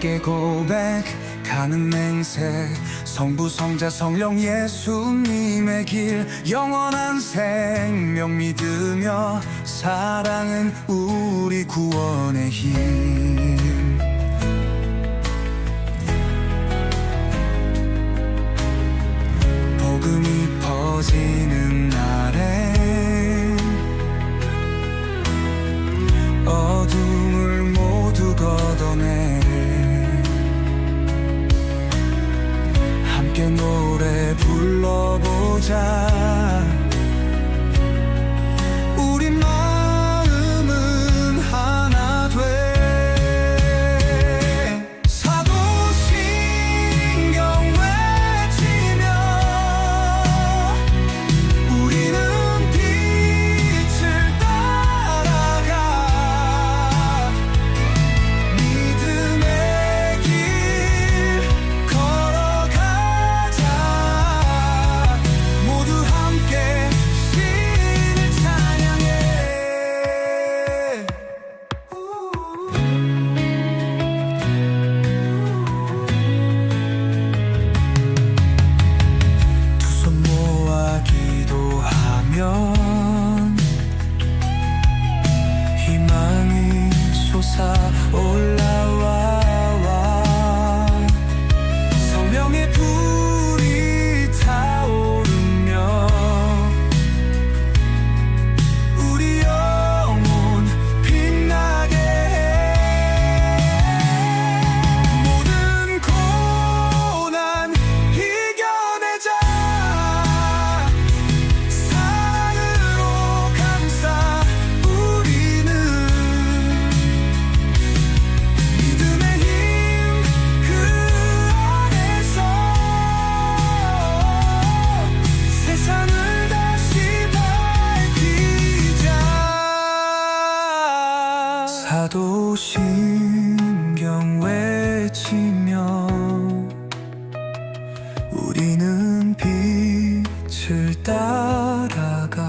함께 고백하는 맹세. 성부 성자 성령 예수님의 길. 영원한 생명 믿으며 사랑은 우리 구원의 힘. 함께 노래 불러보자. Oh, 나도 신경 외치며 우리는 빛을 따라가